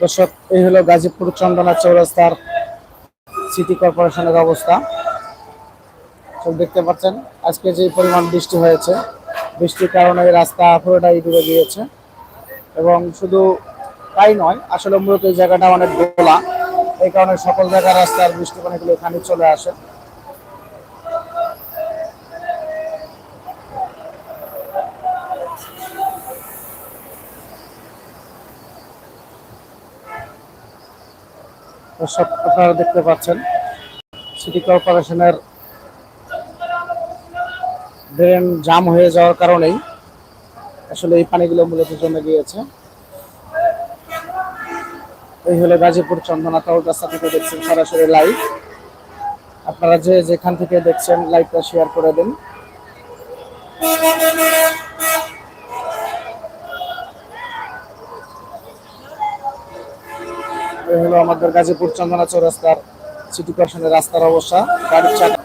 দর্শক, এই হলো গাজীপুর চন্দনা চৌরাস্তার সিটি কর্পোরেশনের অবস্থা। সব দেখতে পাচ্ছেন, আজকে যে পরিমাণ বৃষ্টি হয়েছে, বৃষ্টির কারণে রাস্তা পুরোটাই ডুবে গিয়েছে। এবং শুধু তাই নয়, আসলে মূলত এই জায়গাটা অনেক গোলা এই কারণে সকল জায়গার রাস্তার বৃষ্টি পানিগুলো এখানে চলে আসে। দর্শক আপনারা দেখতে পাচ্ছেন সিটি কর্পোরেশনের ড্রেন জাম হয়ে যাওয়ার কারণেই আসলে এই পানিগুলো মূলত জমে গিয়েছে। এই হলো গাজীপুর চন্দনা রাস্তা থেকে দেখছেন সরাসরি লাইভ আপনারা যে যেখান থেকে দেখছেন লাইভটা শেয়ার করে দিন এই হলো আমাদের গাজীপুর চন্দনা চৌরাস্তার সিটি কর্পোরেশনের রাস্তার অবস্থা। গাড়ির চাকা